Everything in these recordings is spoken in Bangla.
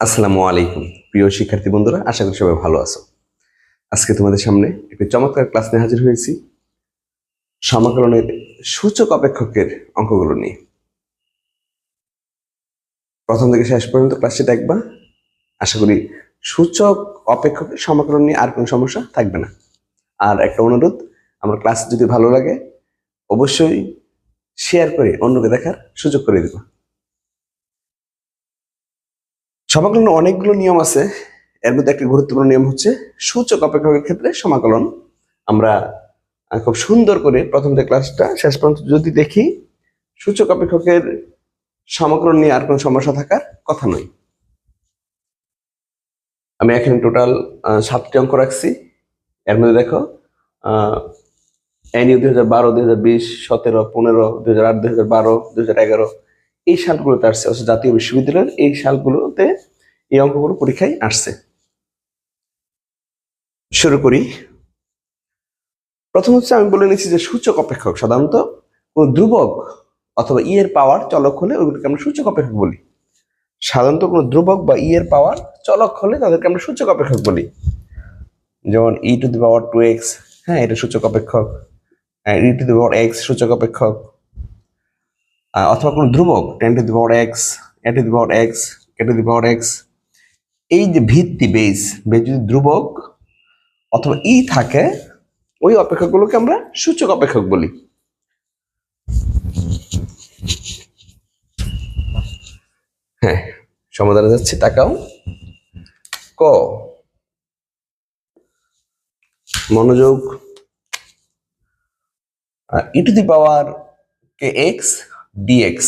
আসসালামু আলাইকুম। প্রিয় শিক্ষার্থী বন্ধুরা, আশা করি সবাই ভালো আছো। আজকে তোমাদের সামনে একটি চমৎকার ক্লাস নিয়ে হাজির হয়েছি। সমাকলনের সূচক অপেক্ষকের অঙ্কগুলো নিয়ে। প্রথম থেকে শেষ পর্যন্ত ক্লাসটি দেখবা। আশা করি সূচক অপেক্ষকের সমাকলন নিয়ে আর কোনো সমস্যা থাকবে না। আর একটা অনুরোধ, আমার ক্লাস যদি ভালো লাগে, অবশ্যই শেয়ার করে অন্যকে দেখার সুযোগ করে দিবা। সমাকলনের অনেকগুলো নিয়ম আছে। এর মধ্যে একটি গুরুত্বপূর্ণ নিয়ম হচ্ছে সূচক অপেক্ষকের ক্ষেত্রে সমাকলন। আমরা খুব সুন্দর করে প্রথম থেকে ক্লাসটা, শেষ পর্যন্ত যদি দেখি, সূচক অপেক্ষকের সমাকলন নিয়ে আর কোনো সমস্যা থাকার কথা নয়। আমি এখানে টোটাল সাতটি অঙ্ক রাখছি। এর মধ্যে দেখো এনইউ দুই হাজার বারো, দুই হাজার বিশ, সতেরো, পনেরো, দুই হাজার আট, দুই হাজার বারো, দুই হাজার এগারো, এই সালগুলোতে আসছে। জাতীয় বিশ্ববিদ্যালয়ের এই সালগুলোতে এই অঙ্কগুলো পরীক্ষায় আসছে। শুরু করি। প্রথম হচ্ছে আমি বলে নিচ্ছি যে সূচক অপেক্ষক সাধারণত কোন ধ্রুবক অথবা ই এর পাওয়ার চলক হলে ওইগুলোকে আমরা সূচক অপেক্ষক বলি। সাধারণত কোনো ধ্রুবক বা ই এর পাওয়ার চলক হলে তাদেরকে আমরা সূচক অপেক্ষক বলি। যেমন e to the power two x হ্যাঁ এটা সূচক অপেক্ষক। ই টু দি পাওয়ার এক্স সূচক অপেক্ষক। অথবা কোনো ধ্রুবক ten to the power x a to the power x k to the power x এই যে ভিত্তি বেস বেস যদি ধ্রুবক অথবা ই থাকে, ওই অপেক্ষকগুলোকে আমরা সূচক অপেক্ষক বলি। হ্যাঁ সমাধানে যাচ্ছে, তাকাও। ক। মনোযোগ। E to the power k x dx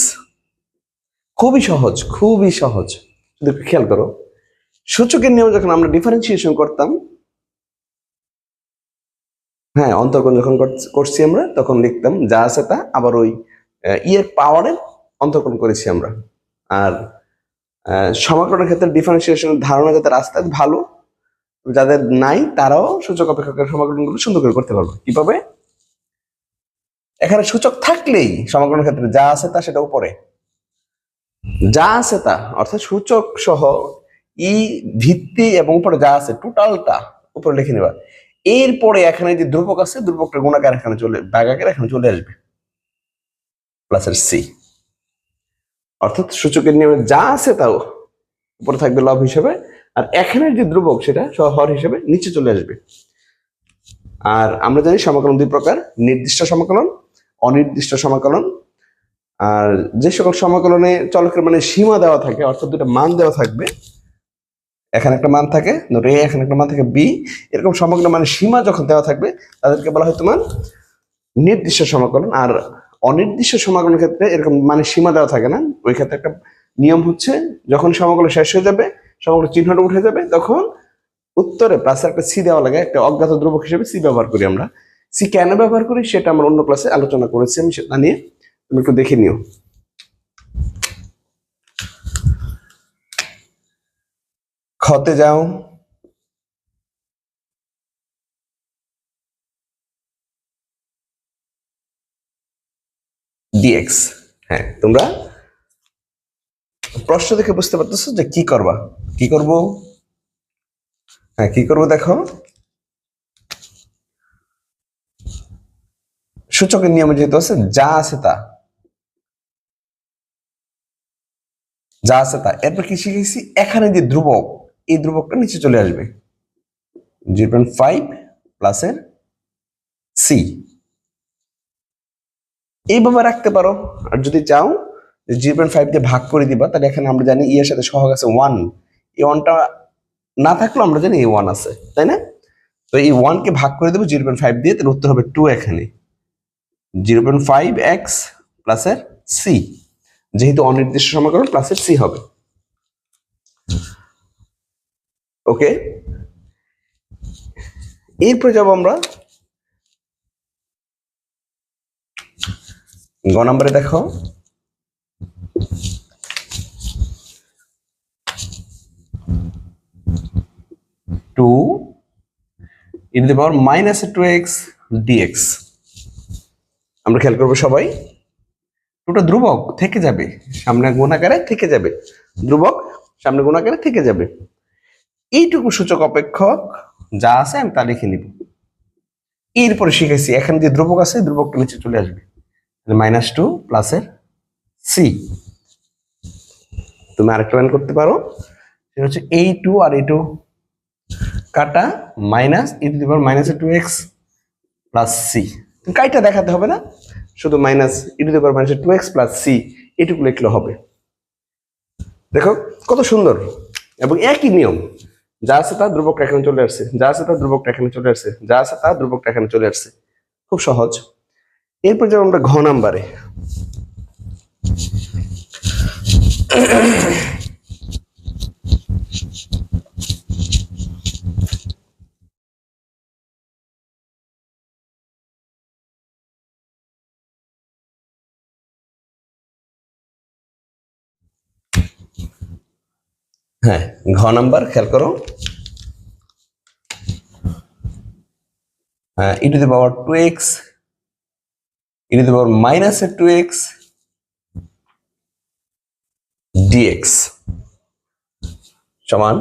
খুবই সহজ খুবই সহজ। খেয়াল করো। সূচকের নিয়ম যখন আমরা ডিফারেন্সিয়েশন করতাম হ্যাঁ অন্তর্কণ যখন কর- করছি আমরা তখন লিখতাম যা আছে তা আবার ওই ইয়ের পাওয়ারের অন্তর্কণ করেছি আমরা। আর আহ, সমাকলনের ক্ষেত্রে ডিফারেন্সিয়েশনের ধারণা যাতে রাস্তায় ভালো যাদের নাই তারাও সূচক অপেক্ষকের সমাকলনগুলো সুন্দর করে করতে পারবে। কীভাবে? এখানে সূচক থাকলেই সমাকলনের ক্ষেত্রে যা আছে তা সেটা উপরে। যা আছে তা অর্থাৎ সূচক সহ ই ভিত্তি এবং উপরে যা আছে টোটালটা উপরে লিখে নেবা। এরপরে এখানে যে ধ্রুবক আছে ধ্রুবকটা গুণাকার এখানে চলে, ভাগাকার এখানে চলে আসবে। প্লাসের সি অর্থাৎ সূচকের নিয়মে যা আছে তাও উপরে থাকবে লব হিসেবে, আর এখানের যে ধ্রুবক সেটা হর হিসেবে নিচে চলে আসবে। আর আমরা জানি সমাকলন দুই প্রকার, নির্দিষ্ট সমাকলন, অনির্দিষ্ট সমাকলন। আর যে সকল সমাকলনে চলকের মানে সীমা দেওয়া থাকে, অর্থাৎ দুটা মান দেওয়া থাকবে এখানে একটা মান থাকে ধরো এ, এখানে একটা মান থাকে, বি। এরকম সমগ্র মানে সীমা যখন দেওয়া থাকবে, তাদেরকে বলা হয় তোমার নির্দিষ্ট সমাকলন। আর অনির্দিষ্ট সমাকলনের ক্ষেত্রে এরকম মানে সীমা দেওয়া থাকে না। ওই ক্ষেত্রে একটা নিয়ম হচ্ছে, যখন সমাকলন শেষ হয়ে যাবে, সমাকলন চিহ্নটা উঠে যাবে, তখন উত্তরে প্লাসে একটা সি দেওয়া লাগে, একটা অজ্ঞাত ধ্রুবক হিসেবে সি ব্যবহার করি আমরা। সি কেন ব্যবহার করি, সেটা আমরা অন্য ক্লাসে আলোচনা করেছি আমি সেটা নিয়ে। তুমি একটু দেখে নিও। খতে যাও। ডিএক্স হ্যাঁ তোমরা প্রশ্ন দেখে বুঝতে পারতেছো যে কি করবা? কি করব? হ্যাঁ কি করব দেখো? সূচকের নিয়মে যেহেতু আছে, যা আছে তা। যা আছে তা। এরপর কি শিখেছি? এখানে যে ধ্রুবক এই ধ্রুবকটা নিচে চলে আসবে। জিরো পয়েন্ট ফাইভ প্লাসের সি এইভাবে রাখতে পারো। আর যদি চাও জিরো পয়েন্ট ফাইভ দিয়ে ভাগ করে দিবা, তাহলে এখানে আমরা জানি ইয়ের সাথে সহগ আছে ওয়ান এই ওয়ানটা না থাকলেও আমরা জানি এই ওয়ান আছে, তাই না? তো এই ওয়ানকে ভাগ করে দেবো জিরো পয়েন্ট ফাইভ দিয়ে, তাহলে উত্তর হবে টু এখানে। জিরো পয়েন্ট ফাইভ এক্স প্লাসের সি যেহেতু অনির্দিষ্ট সমাকলন প্লাসের সি হবে। ওকে? এরপরে যাব আমরা গ নম্বরে দেখো। Two in the power minus two x dx আমরা খেয়াল করব সবাই। টুটা ধ্রুবক থেকে যাবে, সামনে গুণাকারে থেকে যাবে। ধ্রুবক সামনে গুণাকারে থেকে যাবে। এইটুকু সূচক অপেক্ষক যা আছে আমি তা লিখে নিব। এরপরে শিখেছি এখানে যে ধ্রুবক আছে, ধ্রুবকটা নিচে চলে আসবে। মাইনাস টু প্লাসের সি তুমি আরেকটা লাইন করতে পারো, সেটা হচ্ছে এই টু আর এই টু কাটা minus e to the power minus two x plus c কাইটা দেখাতে হবে না, শুধু minus e to the power minus two x plus c এটুকু লিখলে হবে। দেখো, কত সুন্দর। এবং একই নিয়ম যা আছে তার ধ্রুবকটা এখানে চলে আসছে। যা আছে তার ধ্রুবকটা এখানে চলে আসছে। যা আছে তা ধ্রুবকটা এখানে চলে আসছে। খুব সহজ। এরপর যাব আমরা ঘ নাম্বারে। হ্যাঁ ঘ নাম্বার, খেয়াল করো। E to the power two x e to the power minus two x dx সমান।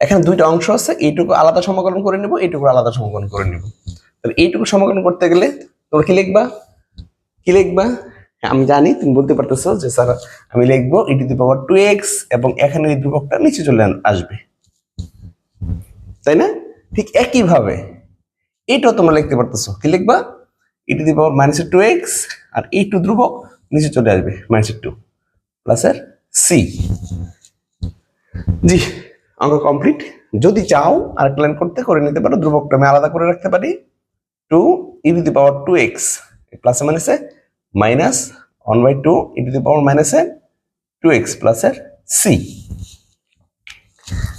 এখানে দুইটা অংশ আছে, এইটুকু আলাদা সমাকলন করে নেব, এইটুকু আলাদা সমাকলন করে নেব। এইটুকু সমাকলন করতে গেলে তোমরা কি লিখবা? কি লিখবা? আমি জানি, তুমি বলতে পারতেছো যে, স্যার, আমি লিখব e to power two x এবং এখানে এই ধ্রুবকটা নিচে চলে আসবে। তাই না? ঠিক একইভাবে, এটাও তোমরা লিখতে পারতেছো। কি লিখবা? E to power minus two x আর এই টু ধ্রুবক নিচে চলে আসবে মাইনাস টু প্লাসের সি জি অঙ্ক কমপ্লিট যদি চাও আর প্ল্যান করতে, করে নিতে পারো। ধ্রুবকটা আমি আলাদা করে রাখতে পারি। Two e to the power two x প্লাসে মাইনাসে minus one by two e to the power মাইনাসে টু এক্স প্লাসের সি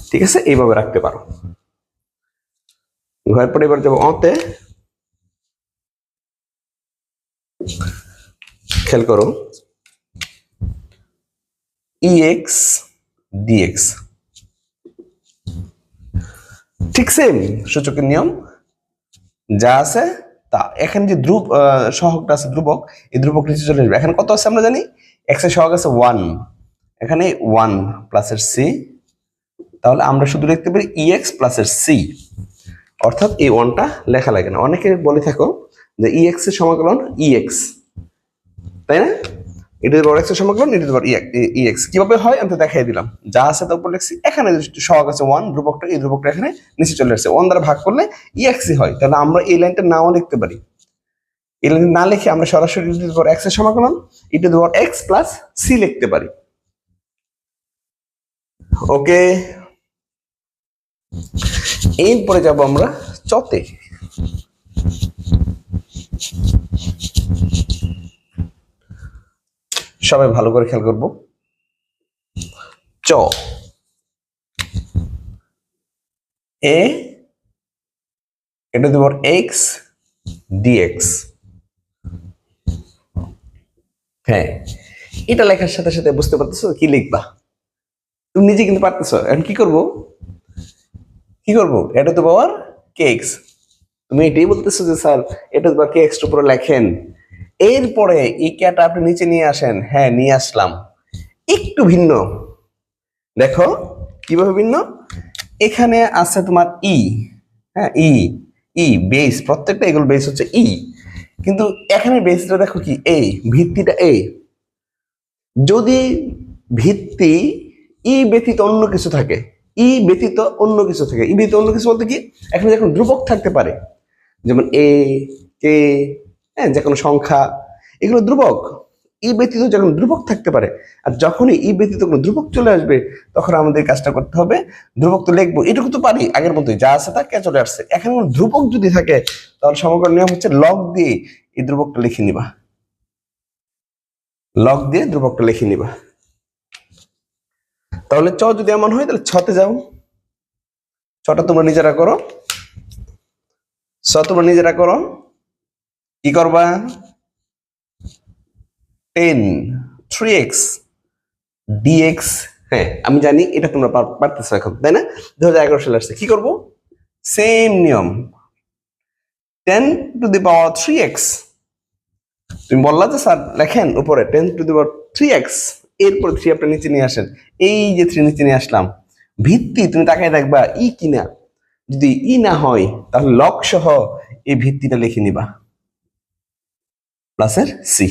ঠিক আছে? এইভাবে রাখতে পারো। ঘরের পরে এবার যাব অতে খেয়াল করো। ই এক্স ডিএক্স ঠিক সেম সূচকের নিয়ম। যা আছে তা এখানে যে ধ্রুব সহকটা আছে ধ্রুবক, এই ধ্রুবক নিচে চলে আসবে। এখানে কত আছে আমরা জানি? এক্সের সহগ আছে ওয়ান এখানে ওয়ান প্লাসের সি তাহলে আমরা শুধু লিখতে পারি ইএক্স এক্স প্লাসের সি অর্থাৎ এই ওয়ানটা লেখা লাগে না। অনেকে বলে থাকো যে ই এক্সের সমাকলন ইএক্স এক্স তাই না? এটা বড় এক্সের সমাকলন এটা বড় ই এক্স কীভাবে হয়? আমি তো দেখাই দিলাম। যা আছে তার উপর লিখছি এখানে সহগ আছে ওয়ান ধ্রুবকটা, এই ধ্রুবকটা এখানে নিচে চলে আসছে। ওয়ান দ্বারা ভাগ করলে ই এক্সই হয়। তাহলে আমরা এই লাইনটা নাও লিখতে পারি। এই লাইন না লিখে আমরা সরাসরি ই টু দি পাওয়ার এক্সের সমাকলন e to the power x plus c লিখতে পারি। ওকে এরপরে যাব আমরা চতে। সবাই ভালো করে খেয়াল করব। চ। এ, এটা দেব এক্স ডিএক্স। হ্যাঁ এটা লেখার সাথে সাথে বুঝতে পারতেছো কি লিখবা? তুমি নিজে কিন্তু পারতেছো, এখন কি করব? কি করব? এটা তো পাওয়ার কেক্স তুমি এটাই বলতেছো যে, স্যার, এটা তো কে এক্সট্রা উপরে লেখেন। এরপরে এই ক্যাটা আপনি নিচে নিয়ে আসেন হ্যাঁ নিয়ে আসলাম। একটু ভিন্ন। দেখো, কীভাবে ভিন্ন? এখানে আছে তোমার ই হ্যাঁ ই ই বেস প্রত্যেকটা এগুলো বেস হচ্ছে ই। কিন্তু এখানে বেসটা দেখো কি? এ, ভিত্তিটা এ। যদি ভিত্তি ই ব্যতীত অন্য কিছু থাকে, ই ব্যতীত অন্য কিছু থাকে, ই ব্যতীত অন্য কিছু বলতে কি? এখানে যখন ধ্রুবক থাকতে পারে, যেমন এ, কে হ্যাঁ যে কোনো সংখ্যা, এগুলো ধ্রুবক। ই ব্যতীত যখন ধ্রুবক থাকতে পারে, আর যখনই ই ব্যতীত কোনো ধ্রুবক চলে আসবে, তখন আমাদের কাজটা করতে হবে, ধ্রুবক তো লিখব, এটুকু তো পারি, আগের মতোই যা আছে তা কে চলে আসছে। এখানে কোনো ধ্রুবক যদি থাকে, তাহলে সমগ্র নিয়ম হচ্ছে লগ দিয়ে এই ধ্রুবকটা লিখে নিবা। লগ দিয়ে ধ্রুবকটা লিখে নিবা। তাহলে চ যদি এমন হয়, তাহলে ছতে যাও। ছটা তোমরা নিজেরা করো। ছ তোমরা নিজেরা করো। কি করবা? টেন থ্রি এক্স ডিএক্স হ্যাঁ আমি জানি এটা তোমরা পার- পারতেছো এখন, তাই না? দু হাজার এগারো সালে আসছে, কি করব? সেম নিয়ম। Ten to the power three x তুমি বললা যে, স্যার, লেখেন উপরে ten to the power three x এরপর থ্রি আপনার নিচে নিয়ে আসেন। এই যে থ্রি নিচে নিয়ে আসলাম, ভিত্তি তুমি তাকায় দেখবা, ই কিনা। যদি ই না হয়, তাহলে লক সহ এই ভিত্তিটা লিখে নিবা। প্লাসের সি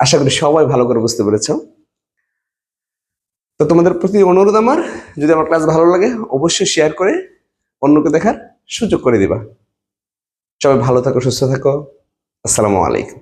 আশা করি সবাই ভালো করে বুঝতে পেরেছ। তো তোমাদের প্রতি অনুরোধ আমার, যদি আমার ক্লাস ভালো লাগে, অবশ্যই শেয়ার করে অন্যকে দেখার সুযোগ করে দিবা। সবাই ভালো থাকো, সুস্থ থাকো। আসসালামু আলাইকুম।